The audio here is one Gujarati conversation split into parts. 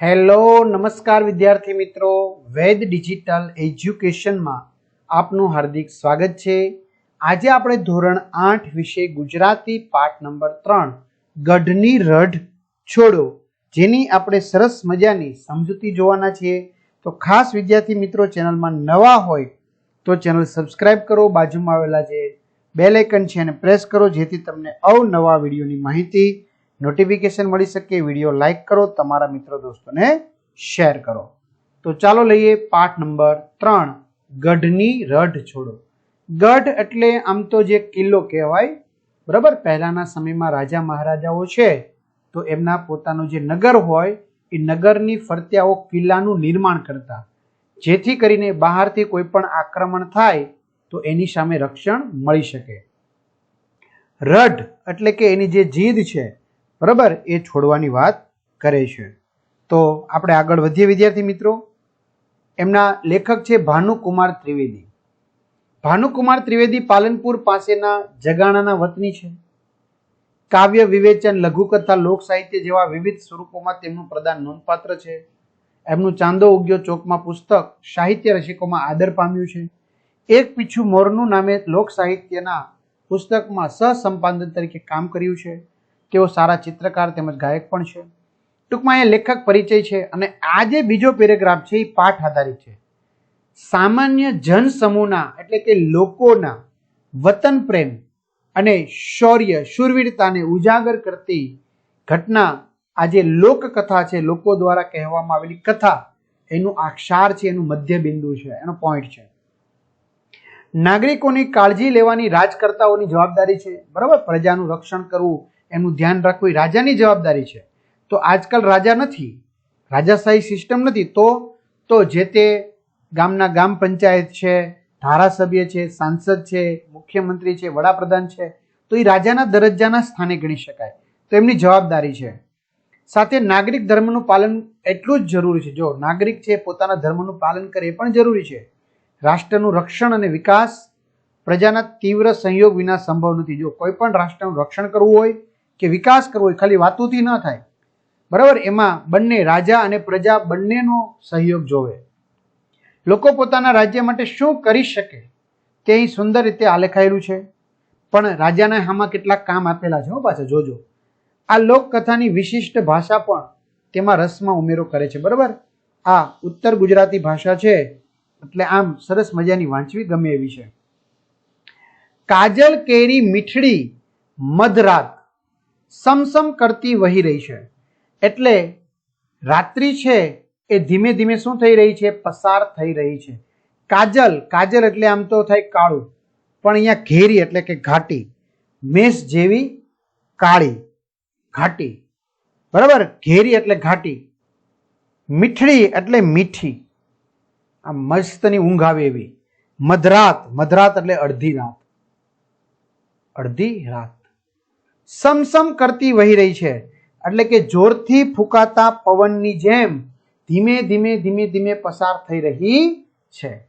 હેલો, નમસ્કાર વિદ્યાર્થી મિત્રો. વેદ ડિજિટલ એજ્યુકેશનમાં આપનું હાર્દિક સ્વાગત છે. આજે આપણે ધોરણ આઠ વિશે ગુજરાતી પાઠ નંબર ત્રણ, ગઢની રઢ છોડો, જેની આપણે સરસ મજાની સમજૂતી જોવાના છીએ. તો ખાસ વિદ્યાર્થી મિત્રો, ચેનલમાં નવા હોય તો ચેનલ સબસ્ક્રાઇબ કરો. બાજુમાં આવેલા જે બેલ આઇકન છે એને પ્રેસ કરો, જેથી તમને અવનવા વિડીયોની માહિતી નોટિફિકેશન મળી શકે, વીડિયો લાઇક કરો, તમારા મિત્રો દોસ્તોને શેર કરો. તો ચાલો લઈએ પાઠ નંબર ત્રણ, ગઢની રઢ છોડો. ગઢ એટલે આમ તો જે કિલ્લો કહેવાય, બરાબર? પહેલાના સમયમાં રાજા મહારાજાઓ છે, તો એમના પોતાનું જે નગર હોય, એ નગરની ફરતે કિલ્લાનું નિર્માણ કરતા. જેથી કરીને બહારથી કોઈ પણ આક્રમણ થાય, તો એની સામે રક્ષણ મળી શકે. રઢ એટલે કે એની જે જીદ છે બરાબર? એ છોડવાની વાત કરે છે. તો આપણે આગળ વધીએ વિદ્યાર્થી મિત્રો. એમના લેખક છે ભાનુકુમાર ત્રિવેદી. ભાનુકુમાર ત્રિવેદી પાલનપુર પાસેના જગાણાના વતની છે. કાવ્ય વિવેચન લઘુકથા લોક સાહિત્ય જેવા વિવિધ સ્વરૂપોમાં તેમનું પ્રદાન નોંધપાત્ર છે. એમનું ચાંદો ઉગ્યો ચોકમાં પુસ્તક સાહિત્ય રસિકોમાં આદર પામ્યું છે. એક પીછું મોરનું નામે લોક સાહિત્યના પુસ્તકમાં સહસંપાદન તરીકે કામ કર્યું છે. તેઓ સારા ચિત્રકાર તેમજ ગાયક પણ છે. ટૂંકમાં એ લેખક પરિચય છે અને આ જે બીજો પેરેગ્રાફ છે એ પાઠ આધારિત છે. સામાન્ય જન સમૂહના એટલે કે લોકોના વતન પ્રેમ અને શૌર્ય, શૂરવીરતાને ઉજાગર કરતી ઘટના આ જે લોકકથા છે. લોકો દ્વારા કહેવામાં આવેલી કથા. એનું આ ક્ષાર છે, એનું મધ્ય બિંદુ છે, એનો પોઈન્ટ છે. નાગરિકોની કાળજી લેવાની રાજકર્તાઓની જવાબદારી છે. બરાબર? પ્રજાનું રક્ષણ કરવું એનું ધ્યાન રાખવું એ રાજાની જવાબદારી છે. તો આજકાલ રાજા નથી, રાજાશાહી સિસ્ટમ નથી, તો તો જે તે ગામના ગામ પંચાયત છે, ધારાસભ્ય છે, સાંસદ છે, મુખ્યમંત્રી છે, વડાપ્રધાન છે, તો એ રાજાના દરજ્જાના સ્થાને ગણી શકાય. તો એમની જવાબદારી છે. સાથે નાગરિક ધર્મનું પાલન એટલું જ જરૂરી છે. જો નાગરિક છે, પોતાના ધર્મનું પાલન કરે એ પણ જરૂરી છે. રાષ્ટ્રનું રક્ષણ અને વિકાસ પ્રજાના તીવ્ર સંયોગ વિના સંભવ નથી. જો કોઈ પણ રાષ્ટ્રનું રક્ષણ કરવું હોય કે વિકાસ કરવો એ ખાલી વાતોથી ન થાય. બરાબર? એમાં બંને રાજા અને પ્રજા બંનેનો સહયોગ જોવે. લોકો પોતાના રાજ્ય માટે શું કરી શકે તે અહીં સુંદર રીતે આલેખાયેલું છે. પણ રાજાના હામાં કેટલાક કામ આપેલા છે. હો પાછા જોજો. આ લોકકથાની વિશિષ્ટ ભાષા પણ તેમાં રસમાં ઉમેરો કરે છે. બરાબર? આ ઉત્તર ગુજરાતી ભાષા છે. એટલે આમ સરસ મજાની વાંચવી ગમે એવી છે. કાજલ કેરી મીઠડી મધરાત. સમસમ કરતી વહી રહી છે. એટલે રાત્રિ છે એ ધીમે ધીમે શું થઈ રહી છે? પસાર થઈ રહી છે. કાજલ કાજલ એટલે આમ તો થાય કાળું, પણ અહીંયા ઘેરી એટલે કે ઘાટી મેષ જેવી કાળી, ઘાટી. બરાબર? ઘેરી એટલે ઘાટી. મીઠડી એટલે મીઠી. આ મસ્તની ઊંઘ આવે એવી. મધરાત મધરાત એટલે અડધી રાત. અડધી રાત. સમસમ કરતી વહી રહી છે. એટલે કે જોરથી ફૂંકાતા પવનની જેમ ધીમે ધીમે ધીમે ધીમે પસાર થઈ રહી છે.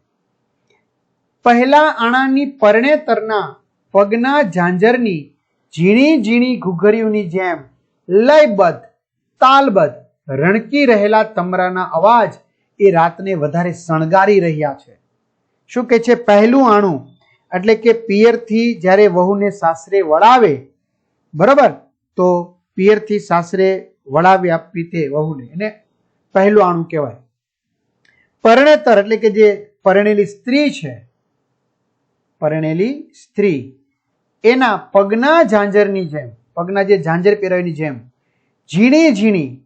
પહેલા આણાની પરણેતરના પગના ઝાંઝરની ઝીણી ઝીણી ઘૂઘરીઓની જેમ લયબદ્ધ, તાલબદ્ધ, રણકી રહેલા તમરાના અવાજ એ રાતને વધારે શણગારી રહ્યા છે. શું કે છે પહેલું આણું? એટલે કે પિયરથી જ્યારે વહુને સાસરે વળાવે બરાબર? તો પિયરથી સાસરે વળાવી આપવી તે વહુને. એને પહેલું આણું કહેવાય. પરણેતર એટલે કે જે પરણેલી સ્ત્રી છે, પરણેલી સ્ત્રી, એના પગના ઝાંઝરની જેમ, પગના જે ઝાંઝર પહેરાવીની જેમ, ઝીણી ઝીણી,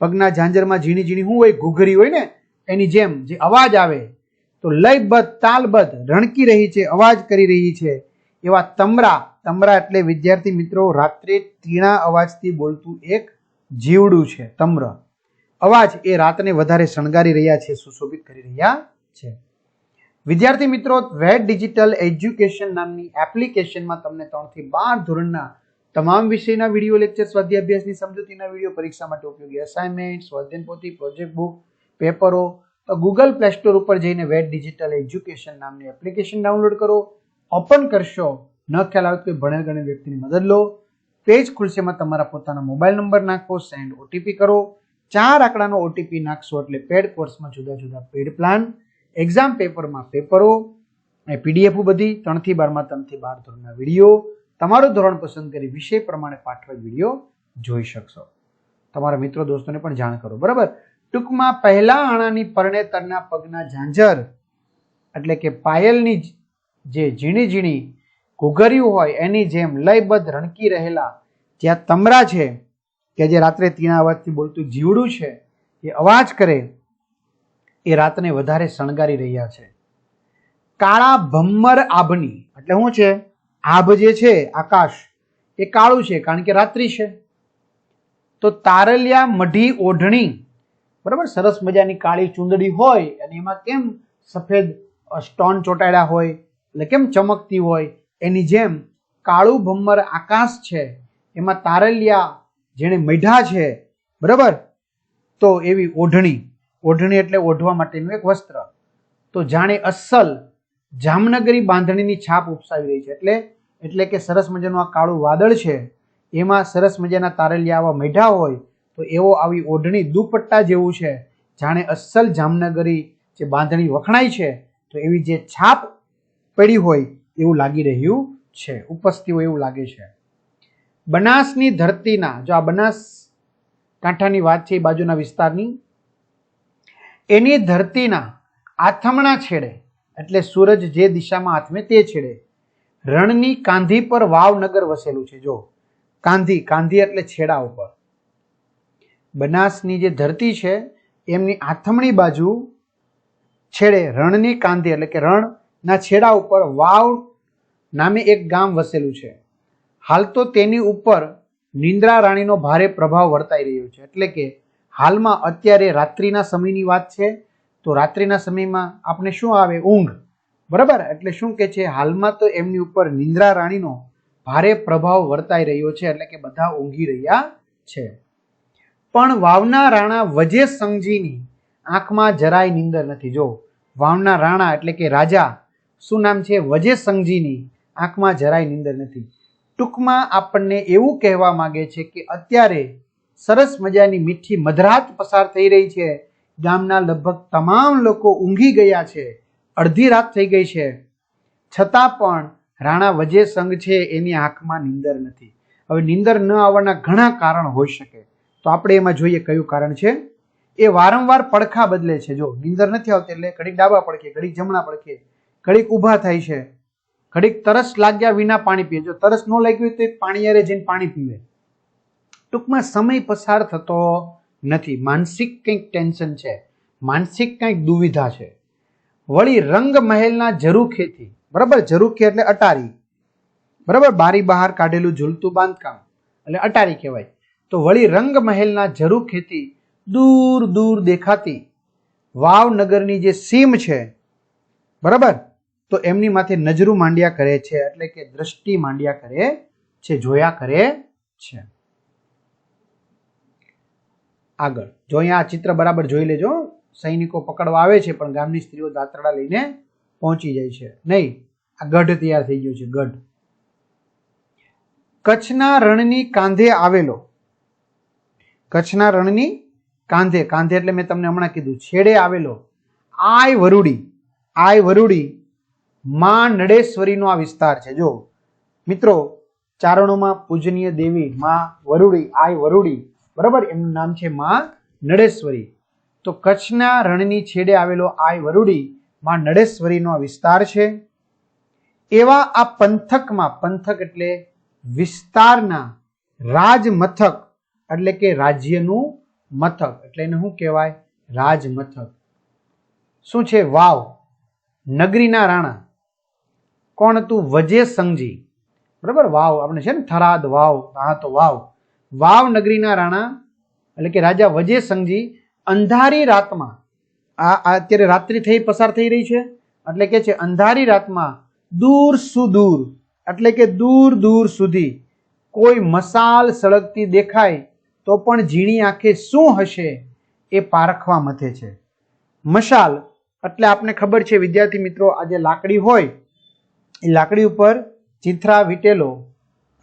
પગના ઝાંઝરમાં ઝીણી ઝીણી શું હોય? ઘૂઘરી હોય ને? એની જેમ જે અવાજ આવે, તો લયબદ્ધ, તાલબદ્ધ, રણકી રહી છે, અવાજ કરી રહી છે, એવા તમરા તમરા એટલે વિદ્યાર્થી મિત્રો, રાત્રે તીણા અવાજથી બોલતું એક જીવડું છે, તમ્ર. અવાજ એ રાતને વધારે શણગારી રહ્યા છે, સુશોભિત કરી રહ્યા છે. વિદ્યાર્થી મિત્રો વેટ ડિજિટલ એજ્યુકેશન નામની એપ્લિકેશનમાં તમને ત્રણથી બાર ધોરણના તમામ વિષયના વીડિયો લેક્ચર સ્વાધ્યાય અભ્યાસની સમજૂતીના વીડિયો, પરીક્ષા માટે ઉપયોગી અસાઇનમેન્ટ સ્વાધ્યાયન પોથી પ્રોજેક્ટ બુક પેપરો. તો ગૂગલ પ્લે સ્ટોર ઉપર જઈને વેટ ડિજિટલ એજ્યુકેશન નામની એપ્લિકેશન ડાઉનલોડ કરો. ઓપન કરશો. ન ખ્યાલ આવે તો ભણેલ ગણેલ વ્યક્તિની મદદ લો. પેજ ખુલશે એમાં તમારા પોતાના મોબાઈલ નંબર નાખો સેન્ડ ઓટીપી કરો. ચાર આંકડાનો ઓટીપી નાખશો એટલે પેડ કોર્સમાં જુદા જુદા પેડ પ્લાન એક્ઝામ પેપરમાં પેપરો એ પીડીએફ બધી, ત્રણથી બારમાં, ત્રણથી બાર ધોરણના વીડિયો. તમારું ધોરણ પસંદ કરી વિષય પ્રમાણે પાઠવેલ વીડિયો જોઈ શકશો. તમારા મિત્રો દોસ્તોને પણ જાણ કરો, બરાબર? ટૂંકમાં પહેલા આણાની પરણેતરના પગના ઝાંઝર એટલે કે પાયલની જ- જે ઝીણી ઝીણી ઘૂઘર્યું હોય, એની જેમ લયબદ્ધ રણકી રહેલા જ્યાં તમરા છે, કે જે રાત્રે તીણા અવાજથી બોલતું જીવડું છે, એ અવાજ કરે, એ રાતને વધારે શણગારી રહ્યા છે. કાળા ભમ્મર આભની, એટલે શું છે? આભ જે છે, આકાશ, એ કાળું છે, કારણ કે રાત્રિ છે. તો તારલિયા મઢી ઓઢણી, બરાબર? સરસ મજાની કાળી ચૂંદડી હોય, અને એમાં કેમ સફેદ સ્ટોન ચોટાડ્યા હોય, એટલે કેમ ચમકતી હોય એની જેમ કાળું ભમ્મર આકાશ છે, એમાં તારલિયા જેણે મઢા છે, બરાબર? તો એવી ઓઢણી ઓઢણી એટલે ઓઢવા માટેનું એક વસ્ત્ર. તો જાણે અસલ જામનગરી બાંધણીની છાપ ઉપસાવી રહી છે. એટલે એટલે કે સરસ મજાનું આ કાળું વાદળ છે, એમાં સરસ મજાના તારલિયા આવા મેઢા હોય, તો એવો આવી ઓઢણી દુપટ્ટા જેવું છે. જાણે અસલ જામનગરી જે બાંધણી વખણાય છે, તો એવી જે છાપ પડી હોય એવું લાગી રહ્યું છે. ઉપસતી હોય એવું લાગે છે. બનાસની ધરતીના, જો આ બનાસ કાંઠાની વાત છે એ બાજુના વિસ્તારની, એની ધરતીના આથમણા છેડે, એટલે સૂરજ જે દિશામાં આથમે તે છેડે, રણની કાંધી પર વાવનગર વસેલું છે. જો, કાંધી કાંધી એટલે છેડા ઉપર. બનાસની જે ધરતી છે, એમની આથમણી બાજુ છેડે રણની કાંધી, એટલે કે રણના છેડા ઉપર વાવ નામે એક ગામ વસેલું છે. હાલ તો તેની ઉપર નિંદ્રા રાણીનો ભારે પ્રભાવ વર્તાઈ રહ્યો છે. એટલે કે હાલમાં અત્યારે રાત્રિના સમયની વાત છે, તો રાત્રિના સમયમાં આપણે શું આવે? ઊંઘ. બરાબર? એટલે શું કે છે, હાલમાં તો એમની ઉપર નિંદ્રા રાણીનો ભારે પ્રભાવ વર્તાઈ રહ્યો છે, એટલે કે બધા ઊંઘી રહ્યા છે. પણ વાવના રાણા વજે સંઘજીની આંખમાં જરાય નિંદર નથી. જો, વાવના રાણા એટલે કે રાજા, શું નામ છે? વજે સંઘજીની આંખમાં જરાય નીંદર નથી. ટૂંકમાં આપણને એવું કહેવા માંગે છે કે અત્યારે સરસ મજાની મીઠી મધરાત પસાર થઈ રહી છે. ગામના લગભગ તમામ લોકો ઊંઘી ગયા છે. અડધી રાત થઈ ગઈ છે. છતાં પણ રાણા વજે સંઘ છે એની આંખમાં નિંદર નથી. હવે નિંદર ન આવવાના ઘણા કારણ હોઈ શકે. તો આપણે એમાં જોઈએ કયું કારણ છે? એ વારંવાર પડખા બદલે છે. જો નિંદર નથી આવતી એટલે ઘડીક ડાબા પડખે, ઘડીક જમણા પડખે, ઘડીક ઊભા થાય છે. ઘડીક તરસ લાગ્યા વિના પાણી પીએ. જો તરસ ન લાગ્યું હોય તો પાણી અરે જઈને પાણી પીવે. ટૂંકમાં સમય પસાર થતો નથી. માનસિક કંઈક ટેન્શન છે. માનસિક કંઈક દુવિધા છે. વળી રંગ મહેલના જરૂખેથી બરાબર? જરૂખે એટલે અટારી. બરાબર? બારી બહાર કાઢેલું ઝૂલતું બાંધકામ. એટલે અટારી કહેવાય. તો વળી રંગ મહેલના જરૂખેથી દૂર દૂર દેખાતી વાવનગરની જે સીમ છે, બરાબર? તો એમની માથે નજરું માંડ્યા કરે છે, એટલે કે દ્રષ્ટિ માંડ્યા કરે છે, જોયા કરે છે. આગળ, જો અહીંયા આ ચિત્ર બરાબર જોઈ લેજો. સૈનિકો પકડવા આવે છે, પણ ગામની સ્ત્રીઓ દાંતરડા લઈને પહોંચી જાય છે. નહીં, આ ગઢ તૈયાર થઈ ગયું છે, ગઢ. કચ્છના રણની કાંધે આવેલો. કચ્છના રણની કાંધે કાંધે એટલે મેં તમને હમણાં કીધું, છેડે આવેલો. આય વરુડી આય વરુડી માં નડેશ્વરીનો આ વિસ્તાર છે. જો, મિત્રો, ચારણોમાં પૂજનીય દેવી માં વરુડી આય વરુડી, બરાબર? એમનું નામ છે માં નડેશ્વરી. તો કચ્છના રણની છેડે આવેલો આય વરુડી માં નડેશ્વરીનો આ વિસ્તાર છે. એવા આ પંથકમાં, પંથક એટલે વિસ્તારના રાજમથક, એટલે કે રાજ્યનું મથક, એટલે એને શું કહેવાય? રાજમથક. શું છે? વાવ. નગરીના રાણા. કોણ તું? વજે સંઘજી બરાબર? વાવ. આપણે છે ને થરાદ વાવ હા તો વાવ. વાવ નગરીના રાણા, એટલે કે રાજા વજે સંઘજી અંધારી રાતમાં. આ અત્યારે રાત્રિ થઈ, પસાર થઈ રહી છે. એટલે કે છે, અંધારી રાતમાં દૂર સુદૂર એટલે કે દૂર દૂર સુધી. કોઈ મસાલ સળગતી દેખાય, તો પણ ઝીણી આંખે શું હશે એ પારખવા મથે છે. મશાલ, એટલે આપને ખબર છે, વિદ્યાર્થી મિત્રો આ જે લાકડી હોય એ લાકડી ઉપર ચિથરા વીટેલો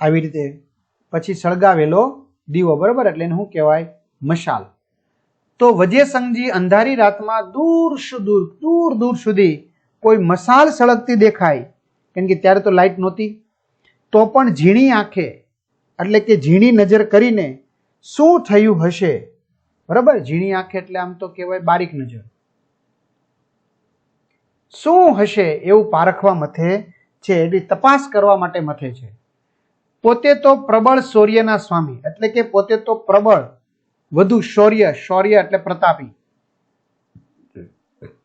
આવી રીતે પછી સળગાવેલો દીવો, બરાબર? એટલે એને શું કહેવાય? મશાલ. તો વજેસંગજી અંધારી રાતમાં દૂર સુદૂર દૂર દૂર સુધી કોઈ મસાલ સળગતી દેખાય, કેમ કે ત્યારે તો લાઈટ નહોતી, તો પણ ઝીણી આંખે, એટલે કે ઝીણી નજર કરીને શું થયું હશે? બરાબર? ઝીણી આંખે એટલે આમ તો કહેવાય બારીક નજર. શું હશે એવું પારખવા મથે છે એની તપાસ કરવા માટે મથે છે. પોતે તો પ્રબળ શૌર્યના સ્વામી, એટલે કે પોતે તો પ્રબળ, વધુ શૌર્ય શૌર્ય એટલે પ્રતાપી.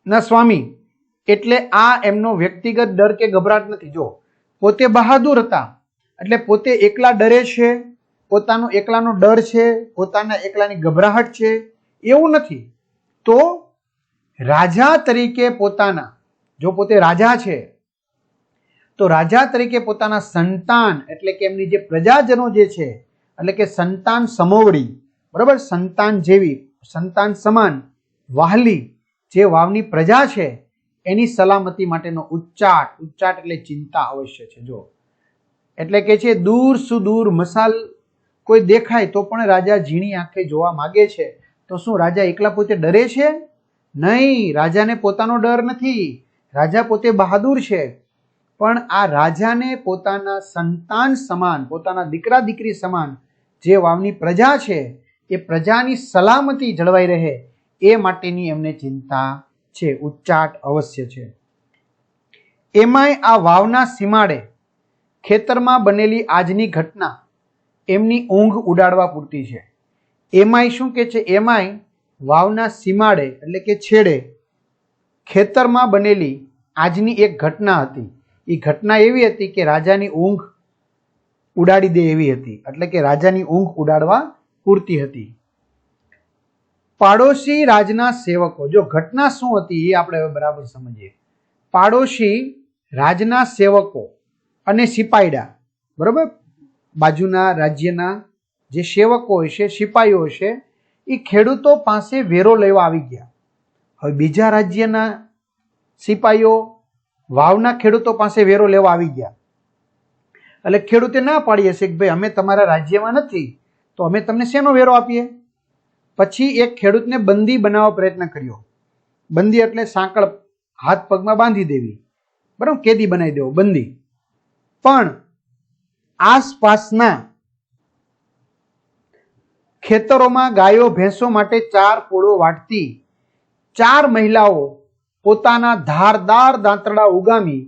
ના સ્વામી, એટલે આ એમનો વ્યક્તિગત ડર કે ગભરાટ નથી. જો, પોતે બહાદુર હતા, એટલે પોતે એકલા ડરે છે, પોતાનો એકલાનો ડર છે, પોતાના એકલાની ગભરાહટ છે, એવું નથી. તો રાજા તરીકે પોતાના, જો પોતે રાજા છે તો રાજા તરીકે પોતાના સંતાન, એટલે કે એમની જે પ્રજાજનો જે છે, એટલે કે સંતાન સમોવડી, બરાબર? સંતાન જેવી, સંતાન સમાન, વાહલી, જે વાવની પ્રજા છે, એની સલામતી માટેનો ઉચ્ચાટ ઉચ્ચાટ એટલે ચિંતા અવશ્ય છે જો એટલે કે છે, દૂર સુદૂર મસાલ કોઈ દેખાય તો પણ રાજા ઝીણી આંખે જોવા માગે છે. તો શું, રાજા એકલા પોતે ડરે છે? નહીં, રાજાને પોતાનો ડર નથી. રાજા પોતે બહાદુર છે. પણ આ રાજાને પોતાના સંતાન સમાન, પોતાના દીકરા દીકરી સમાન જે વાવની પ્રજા છે, એ પ્રજાની સલામતી જળવાઈ રહે, એ માટેની એમને ચિંતા છે, ઉચ્ચાટ અવશ્ય છે. એમાંય આ વાવના સીમાડે ખેતરમાં બનેલી આજની ઘટના એમની ઊંઘ ઉડાડવા પૂરતી છે. એમાંય શું કે છે? એમાંય વાવના સીમાડે, એટલે કે છેડે ખેતરમાં બનેલી આજની એક ઘટના હતી. એ ઘટના એવી હતી કે રાજાની ઊંઘ ઉડાડી દે એવી હતી. એટલે કે રાજાની ઊંઘ ઉડાડવા પૂરતી હતી. પાડોશી રાજના સેવકો, જો ઘટના શું હતી એ આપણે હવે બરાબર સમજીએ. પાડોશી રાજના સેવકો અને સિપાઈડા, બરાબર? બાજુના રાજ્યના જે સેવકો હશે સિપાઈઓ હશે એ ખેડૂતો પાસે વેરો લેવા આવી ગયા. હવે બીજા રાજ્યના સિપાઈઓ વાવના ખેડૂતો પાસે વેરો લેવા આવી ગયા. એટલે ખેડૂતે ના પાડી હશે કે ભાઈ અમે તમારા રાજ્યમાં નથી, તો અમે તમને શેનો વેરો આપીએ? પછી એક ખેડૂતને બંદી બનાવવા પ્રયત્ન કર્યો. બંદી એટલે સાંકળ હાથ પગમાં બાંધી દેવી. બરાબર? કેદી બનાવી દેવો, બંદી. પણ આસપાસના ખેતરોમાં ગાયો, ભેંસો માટે ચાર પોળો વાટતી ચાર મહિલાઓ પોતાના ધારદાર દાંતરડા ઉગામી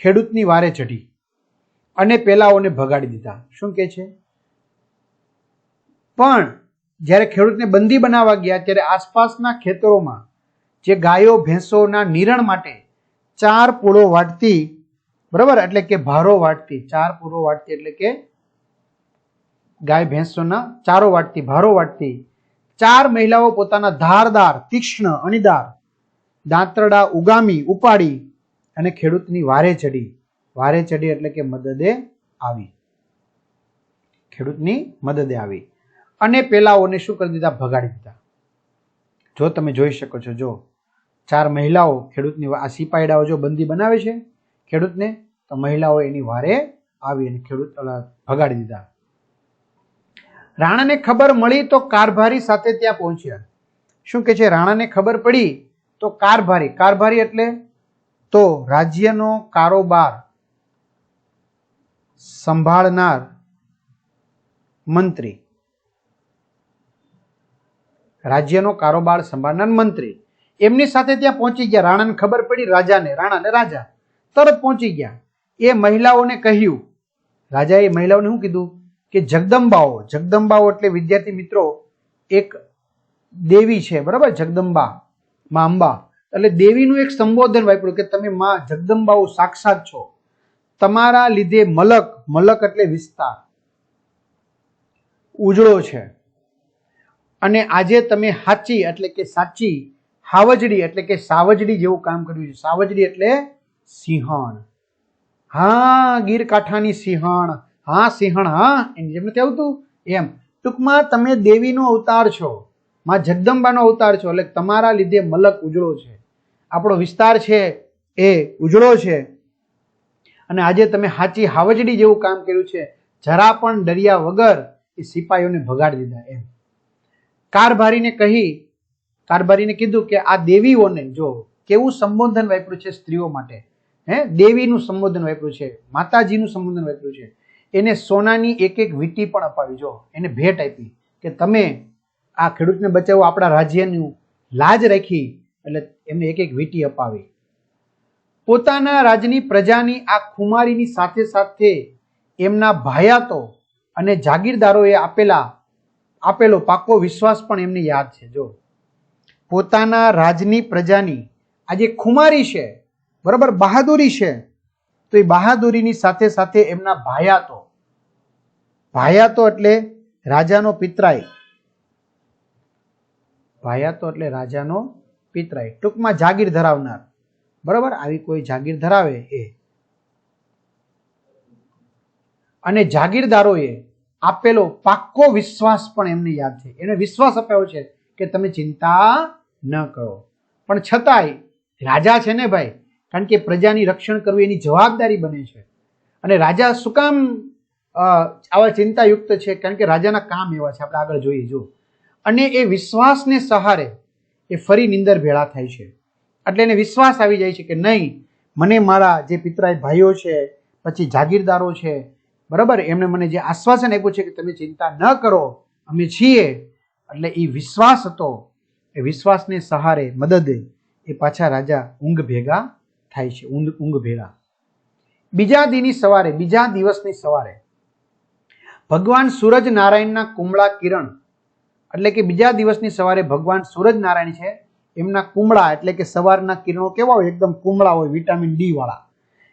ખેડૂતની વારે ચઢી અને પેલાઓને ભગાડી દીધા. શું કે છે? પણ જ્યારે ખેડૂતને બંદી બનાવવા ગયા ત્યારે આસપાસના ખેતરોમાં જે ગાયો, ભેંસોના નિરણ માટે ચાર પૂળો વાટતી, બરાબર? એટલે કે ભારો વાટતી, ચાર પૂળો વાટતી એટલે કે ગાય, ભેંસોના ચારો વાટતી, ભારો વાટતી. ચાર મહિલાઓ પોતાના ધારદાર, તીક્ષ્ણ, અણીદાર દાંતરડા ઉગામી, ઉપાડી અને ખેડૂતની વારે ચડી. વારે ચડી એટલે કે મદદે આવી. ખેડૂતની મદદે આવી. અને પેલાઓને શું કરી દીધા? ભગાડી દીધા. જો તમે જોઈ શકો છો, જો ચાર મહિલાઓ ખેડૂતની આ સિપાહીડાઓ જો બંદી બનાવે છે ખેડૂતને, તો મહિલાઓ એની વારે આવી અને ખેડૂત ભગાડી દીધા. રાણાને ખબર મળી તો કારભારી સાથે ત્યાં પહોંચ્યા. શું કે છે? રાણાને ખબર પડી તો કારભારી કારભારી એટલે તો રાજ્યનો કારોબાર સંભાળનાર મંત્રી. રાજ્યનો કારોબાર સંભાળનાર મંત્રી. એમની સાથે ત્યાં પહોંચી ગયા. રાણાને ખબર પડી રાજાને. રાણાને રાજા તરત પહોંચી ગયા. એ મહિલાઓને કહ્યું. રાજાએ મહિલાઓને શું કીધું? કે જગદંબાઓ. જગદંબાઓ એટલે વિદ્યાર્થી મિત્રો, એક દેવી છે. બરાબર? જગદંબા. માં અંબા એટલે દેવીનું એક સંબોધન વાપર્યું કે તમે માં જગદંબાઓ સાક્ષાત છો. તમારા લીધે મલક મલક એટલે વિસ્તાર. ઉજળો છે. અને આજે તમે હાચી એટલે કે સાચી, હાવજડી એટલે કે સાવજડી જેવું કામ કર્યું છે. સાવજડી એટલે સિંહણ. હા ગીર કાંઠાની સિંહણ. હા સિંહણ, હા, એની જેમ નથી આવતું? એમ. ટૂંકમાં તમે દેવીનો અવતાર છો. માં જગદંબાનો અવતાર છો એટલે તમારા લીધે મલક ઉજળો છે. આપણો વિસ્તાર છે એ ઉજળો છે. અને આજે તમે હાચી હાવજડી જેવું કામ કર્યું છે. જરા પણ ડર્યા વગર એ સિપાહીઓને ભગાડી દીધા એમ. કારભારીને કહી, કારભારીને કીધું કે આ દેવીઓને જો કેવું સંબોધન વાપર્યું છે સ્ત્રીઓ માટે? હે, દેવીનું સંબોધન વાપર્યું છે, માતાજીનું સંબોધન વાપર્યું છે. એને સોનાની એક એક વીંટી પણ અપાવી. જો, એને ભેટ આપી કે તમે આ ખેડૂતને બચાવવું આપણા રાજ્યનું લાજ રાખી એટલે એમને એક એક વીંટી અપાવી. પોતાના રાજની પ્રજાની આ ખુમારીની સાથે સાથે એમના ભાયાતો અને જાગીરદારોએ આપેલા, આપેલો પાકો વિશ્વાસ પણ એમને યાદ છે. જો, પોતાના રાજની પ્રજાની આ જે ખુમારી છે, બરાબર બહાદુરી છે, તો એ બહાદુરીની સાથે સાથે એમના ભાયાતો ભાયાતો એટલે રાજાનો પિતરાય ભાયાતો એટલે રાજાનો પિતરાય. ટૂંકમાં જાગીર ધરાવનાર. બરાબર? આવી કોઈ જાગીર ધરાવે એ. અને જાગીરદારોએ આપેલો પાક્કો વિશ્વાસ પણ એમને યાદ છે. એને વિશ્વાસ અપાયો છે કે તમે ચિંતા ન કરો. પણ છતાંય રાજા છે ને ભાઈ? કારણ કે પ્રજાની રક્ષણ કરવું એની જવાબદારી બને છે. અને રાજા શું કામ આવા ચિંતાયુક્ત છે? કારણ કે રાજાના કામ એવા છે. આપણે આગળ જોઈએ. જો અને એ વિશ્વાસને સહારે એ ફરી નિંદર ભેળા થાય છે. એટલે એને વિશ્વાસ આવી જાય છે કે નહીં, મને મારા જે પિતરાય ભાઈઓ છે, પછી જાગીરદારો છે, બરાબર? એમણે મને જે આશ્વાસન આપ્યું છે કે તમે ચિંતા ન કરો, અમે છીએ. એટલે એ વિશ્વાસ હતો. એ વિશ્વાસને સહારે, મદદે એ પાછા રાજા ઊંઘ ભેગા થાય છે, ઊંઘ ઊંઘ ભેળા. બીજા દીની સવારે, બીજા દિવસની સવારે ભગવાન સૂરજ નારાયણના કુમળા કિરણ એટલે કે બીજા દિવસની સવારે ભગવાન સૂરજ નારાયણ છે, એમના કુમળા એટલે કે સવારના કિરણો કેવા હોય? એકદમ કુમળા હોય, વિટામિન ડી વાળા.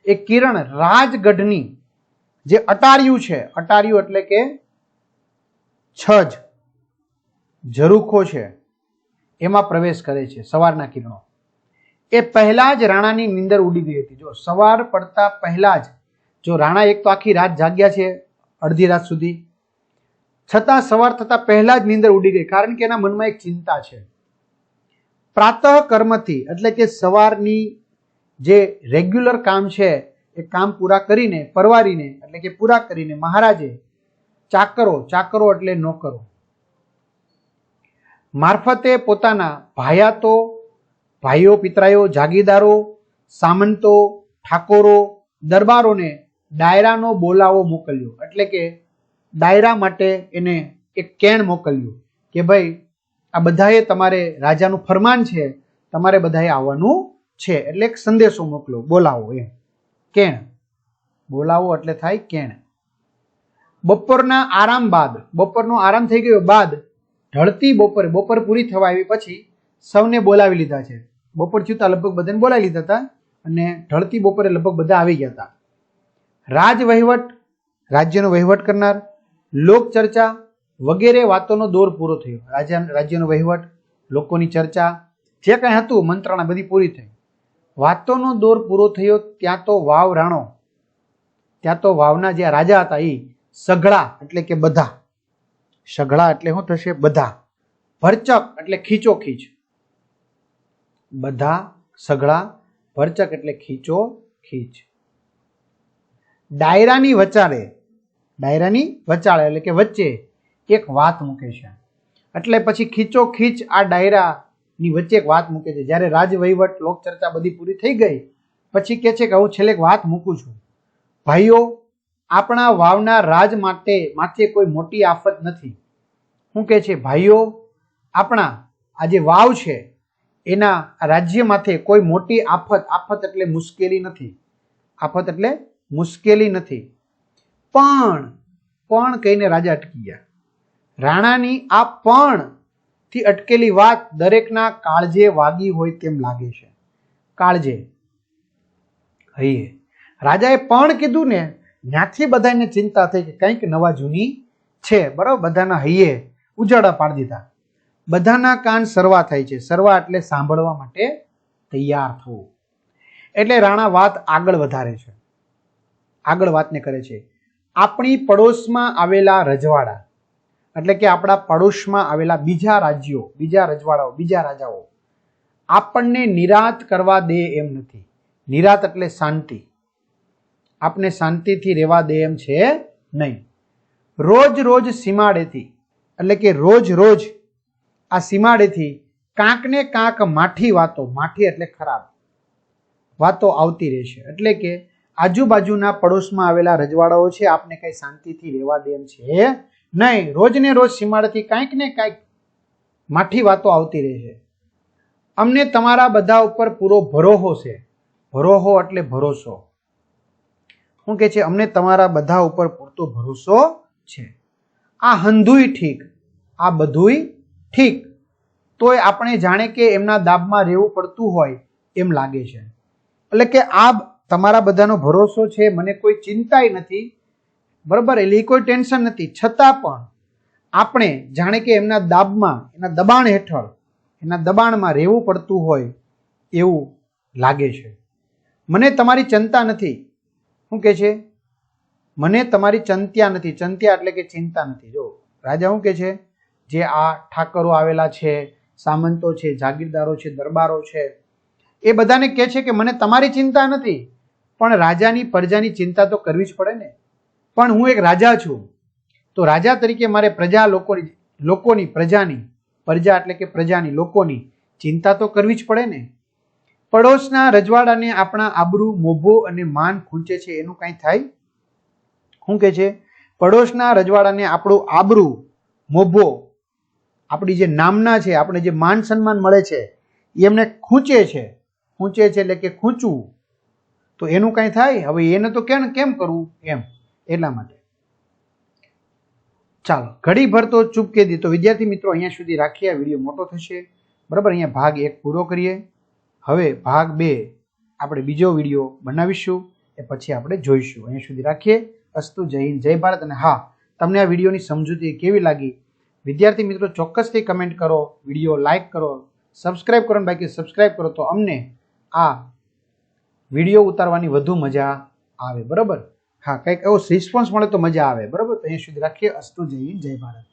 એ કિરણ રાજગઢની જે અટારિયું છે, અટારિયું એટલે કે છજ, ઝરૂખો છે, એમાં પ્રવેશ કરે છે સવારના કિરણો. એ પહેલા જ રાણાની નીંદર ઉડી ગઈ હતી. જો સવાર પડતા પહેલા જ, જો રાણા એક તો આખી રાત જાગ્યા છે અડધી રાત સુધી છતાં સવાર થતાં પહેલા જ નીંદર ઉડી ગઈ, કારણ કે એના મનમાં એક ચિંતા છે. પ્રાતઃ કર્મથી, એટલે કે સવારની જે રેગ્યુલર કામ છે, એ કામ પૂરા કરીને, પરવારીને, એટલે કે પૂરા કરીને મહારાજે ચાકરો ચાકરો એટલે નોકરો. મારફતે પોતાના ભાયાતો, ભાઈઓ પિતરાયો જાગીરદારો, સામંતો, ઠાકોરો, દરબારોને ડાયરાનો બોલાવો મોકલ્યો. એટલે કે ડાયરા માટે એને એક કેણ મોકલ્યું કે ભાઈ, આ બધાએ તમારે રાજાનું ફરમાન છે, તમારે બધાએ આવવાનું છે. એટલે એક સંદેશો મોકલો બોલાવો એમ. કેણ. બોલાવો એટલે થાય કેણ. બપોરના આરામ બાદ, બપોરનો આરામ થઈ ગયો બાદ, ઢળતી બપોરે, બપોર પૂરી થવા આવી પછી સૌને બોલાવી લીધા છે. બપોર થયું લગભગ બધાને બોલાવી લીધા હતા અને ઢળતી બપોરે લગભગ બધા આવી ગયા હતા. રાજ વહીવટ, રાજ્યનો વહીવટ કરનાર લોક ચર્ચા વગેરે વાતોનો દોર પૂરો થયો. રાજા રાજ્યનો વહીવટ, લોકોની ચર્ચા, જે કંઈ હતું, મંત્રણા બધી પૂરી થઈ. વાતોનો દોર પૂરો થયો ત્યાં તો વાવ રાણો, ત્યાં તો વાવના જે રાજા હતા એ સઘળા એટલે કે બધા. સઘળા એટલે શું થશે? બધા. ભરચક એટલે ખીચો ખીચ બધા, સઘળા, ભરચક એટલે ખીચો ખીચ ડાયરાની વચાળે ડાયરાની વચાળે, એટલે કે વચ્ચે એક વાત મૂકે છે. એટલે પછી ખીચો ખીચ આ ડાયરાની વચ્ચે એક વાત મૂકે છે. જ્યારે રાજ વહીવટ લોક બધી પૂરી થઈ ગઈ, પછી કહે છે કે હું છેલ્લે એક વાત મૂકું છું. ભાઈઓ, આપણા વાવના રાજ માટે માથે કોઈ મોટી આફત નથી. શું કહે છે, ભાઈઓ, આપણા, આ જે વાવ છે, એના રાજ્ય માથે કોઈ મોટી આફત આફત એટલે મુશ્કેલી નથી. આફત એટલે મુશ્કેલી નથી. પણ પણ કહીને રાજા અટકી ગયા. રાણાની આ પણ થી અટકેલી વાત દરેકના કાળજે વાગી હોય તેમ લાગે છે. કાળજે. હૈયે રાજાએ પણ કીધું ને ત્યાંથી બધાને ચિંતા થઈ કે કંઈક નવા જૂની છે. બરાબર, બધાના હૈયે ઉજાડા પાડી દીધા. બધાના કાન સરવા થાય છે. સરવા એટલે સાંભળવા માટે તૈયાર થવું. એટલે રાણા વાત આગળ વધારે છે. આગળ વાતને કરે છે. આપણી પડોશમાં આવેલા રજવાડા, એટલે કે આપણા પડોશમાં આવેલા બીજા રાજ્યો, બીજા રજવાડાઓ, બીજા રાજાઓ, આપણને નિરાત કરવા દે એમ નથી. નિરાત એટલે શાંતિ. આપને શાંતિથી રહેવા દે એમ છે નહીં. રોજ રોજ સીમાડેથી, એટલે કે રોજ રોજ આ સીમાડેથી કાંકને કાંક માઠી વાતો, માઠી એટલે ખરાબ, વાતો આવતી રહેશે. એટલે કે આજુબાજુના પડોશમાં આવેલા રજવાડાઓ છે, આપને કઈ શાંતિથી રહેવા દે એમ છે. નહીં રોજ ને રોજ સીમાડાથી કાંઈક ને કાંઈક માઠી વાતો આવતી રહે છે. અમને તમારા બધા ઉપર પૂરો ભરોહો છે. ભરોહો એટલે ભરોસો. શું કે છે? અમને તમારા બધા ઉપર પૂરતો ભરોસો છે. આ હંધુય ઠીક, આ બધુંય ઠીક. તોય આપણે જાણે કે એમના દાબમાં રહેવું પડતું હોય એમ લાગે છે. એટલે કે આ તમારા બધાનો ભરોસો છે, મને કોઈ ચિંતાય નથી. બરાબર, એટલે કોઈ ટેન્શન નથી. છતાં પણ આપણે જાણે કે એમના દાબમાં, એના દબાણ હેઠળ, એના દબાણમાં રહેવું પડતું હોય એવું લાગે છે. મને તમારી ચિંતા નથી. શું કે છે? મને તમારી ચંત્યા નથી. ચંત્યા એટલે કે ચિંતા નથી. જો, રાજા શું કે છે? જે આ ઠાકરો આવેલા છે, સામંતો છે, જાગીરદારો છે, દરબારો છે, એ બધાને કહે છે કે મને તમારી ચિંતા નથી. પણ રાજાની પ્રજાની ચિંતા તો કરવી જ પડે ને. પણ હું એક રાજા છું. તો રાજા તરીકે મારે પ્રજા લોકોની લોકોની, પ્રજાની, પ્રજા એટલે કે પ્રજાની લોકોની ચિંતા તો કરવી જ પડે ને. પડોશના રજવાડાને આપણા આબરૂ, મોભો અને માન ખૂંચે છે એનું કાંઈ થાય? શું કે છે? પડોશના રજવાડાને આપણું આબરૂ, મોભો, આપણી જે નામના છે, આપણે જે માન સન્માન મળે છે એમને ખૂંચે છે. ખૂંચે છે એટલે કે ખૂંચવું. તો એનું કાંઈ થાય? હવે એને તો કેમ કેમ કરવું? એમ. એટલા માટે. ચાલો, ઘડી ભર તો ચૂપ કે દી. તો વિદ્યાર્થી મિત્રો, અહીંયા સુધી રાખીએ. વીડિયો મોટો થશે. બરાબર? અહીંયા ભાગ એક પૂરો કરીએ. હવે ભાગ બે આપણે બીજો વીડિયો બનાવીશું. એ પછી આપણે જોઈશું. અહીંયા સુધી રાખીએ. અસ્તુ, જય હિન્દ, જય ભારત. અને હા, તમને આ વિડીયોની સમજૂતી કેવી લાગી? વિદ્યાર્થી મિત્રો, ચોક્કસથી કમેન્ટ કરો, વીડિયો લાઇક કરો સબસ્ક્રાઇબ કરો બાકી સબસ્ક્રાઇબ કરો તો અમને આ વીડિયો ઉતારવાની વધુ મજા આવે, બરાબર? હા, કંઈક એવો રિસ્પોન્સ મળે તો મજા આવે, બરાબર? તો અહીંયા સુધી રાખીએ. અસ્તુ જય જય ભારત.